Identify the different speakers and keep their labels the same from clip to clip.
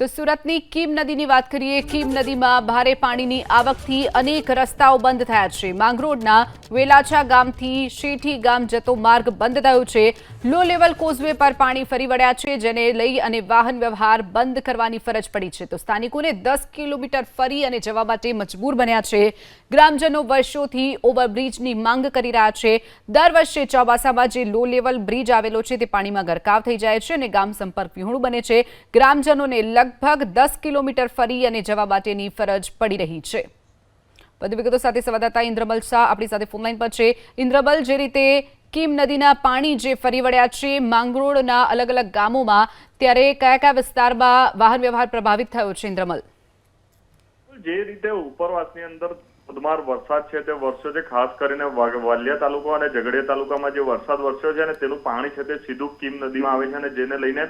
Speaker 1: તો સુરતની કીમ નદીની વાત કરીએ. કીમ નદીમાં ભારે પાણીની આવકથી અનેક રસ્તાઓ બંધ થયા છે. માંગરોળના વેલાછા ગામથી શેઠી ગામ જતો માર્ગ બંધ થયો છે. લો લેવલ કોઝવે પર પાણી ફરી વળ્યા છે, જેને લઈ અને વાહન વ્યવહાર બંધ કરવાની ફરજ પડી છે. તો સ્થાનિકોને દસ કિલોમીટર ફરી અને જવા માટે મજબૂર બન્યા છે. ગ્રામજનો વર્ષોથી ઓવરબ્રિજની માંગ કરી રહ્યા છે. દર વર્ષે ચોમાસામાં જે લો લેવલ બ્રિજ આવેલો છે, તે પાણીમાં ગરકાવ થઈ જાય છે અને ગામ સંપર્ક વિહોણું બને છે. ગ્રામજનોને લગભગ દસ કિલોમીટર ફરી અને જવા માટેની ફરજ પડી રહી છે. વધુ વિગતો સાથે સંવાદદાતા ઇન્દ્રમલ શાહ આપણી સાથે ફોનલાઈન પર છે. ઇન્દ્રમલ જે રીતે કીમ નદીના પાણી જે ફરી વળ્યા છે, માંગરોળના અલગ અલગ ગામોમાં, ત્યારે કયા કયા વિસ્તારમાં વાહન વ્યવહાર પ્રભાવિત થયો છે ઇન્દ્રમલ
Speaker 2: જે રીતે ઉપરવાસની અંદર ધોધમાર વરસાદ છે, તે વરસ્યો છે ખાસ કરીને વાલિયા તાલુકો અને ઝઘડિયા તાલુકામાં જે વરસાદ વરસ્યો છે અને તેનું પાણી છે તે સીધું કીમ નદીમાં આવે છે અને જેને લઈને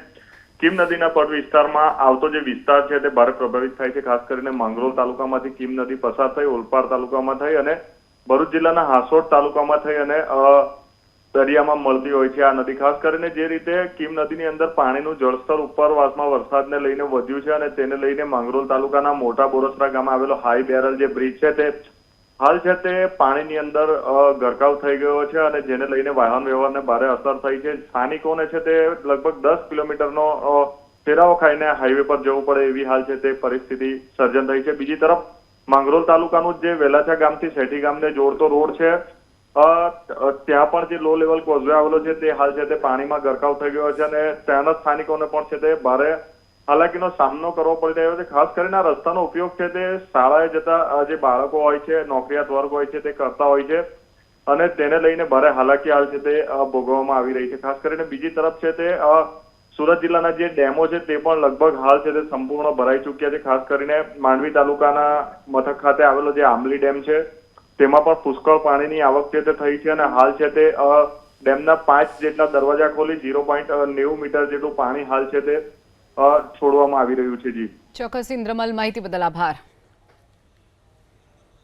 Speaker 2: કીમ નદીના પડ વિસ્તારમાં આવતો જે વિસ્તાર છે તે ભારે પ્રભાવિત થાય છે. ખાસ કરીને માંગરોળ તાલુકામાંથી કીમ નદી પસાર થઈ, ઓલપાડ તાલુકામાં થઈ અને ભરૂચ જિલ્લાના હાસોડ તાલુકામાં થઈ અને દરિયામાં મળતી હોય છે આ નદી. ખાસ કરીને જે રીતે કીમ નદીની અંદર પાણીનું જળસ્તર ઉપરવાસમાં વરસાદને લઈને વધ્યું છે અને તેને લઈને માંગરોળ તાલુકાના મોટા બોરસરા ગામે આવેલો હાઈ બેરલ જે બ્રિજ છે તે હાલ છે તે પાણીની અંદર ગરકાવ થઈ ગયો છે અને જેને લઈને વાહન વ્યવહારને ભારે અસર થઈ છે. સ્થાનિકોને છે તે લગભગ દસ કિલોમીટરનો ફેરાવો ખાઈને હાઈવે પર જવું પડે એવી હાલ છે તે પરિસ્થિતિ સર્જન થઈ છે. બીજી તરફ માંગરોલ તાલુકાનું જે વેલાછા ગામથી શેઠી ગામને જોડતો રોડ છે ત્યાં પણ જે લો લેવલ કોઝવે આવેલો છે તે હાલ છે તે પાણીમાં ગરકાવ થઈ ગયો છે અને ત્યાંના સ્થાનિકોને પણ છે તે ભારે હાલાકીનો સામનો કરવો પડી રહ્યો છે. ખાસ કરીને આ રસ્તાનો ઉપયોગ છે તે શાળાએ જતા જે બાળકો હોય છે, નોકરિયાત વર્ગ હોય છે તે કરતા હોય છે અને તેને લઈને ભારે હાલાકી હાલ છે તે ભોગવવામાં આવી રહી છે. ખાસ કરીને બીજી તરફ છે તે સુરત જિલ્લાના જે ડેમો છે તે પણ લગભગ હાલ છે તે સંપૂર્ણ ભરાઈ ચૂક્યા છે. ખાસ કરીને માંડવી તાલુકાના મથક ખાતે આવેલો જે આંબલી ડેમ છે તેમાં પણ પુષ્કળ પાણીની આવક છે તે થઈ છે અને હાલ છે તે ડેમના પાંચ જેટલા દરવાજા ખોલી ઝીરો પોઈન્ટ નેવું મીટર જેટલું પાણી હાલ છે તે છોડવામાં આવી રહ્યું છે જી.
Speaker 1: ચોક્કસ ઇન્દ્રમલ માહિતી બદલ આભાર.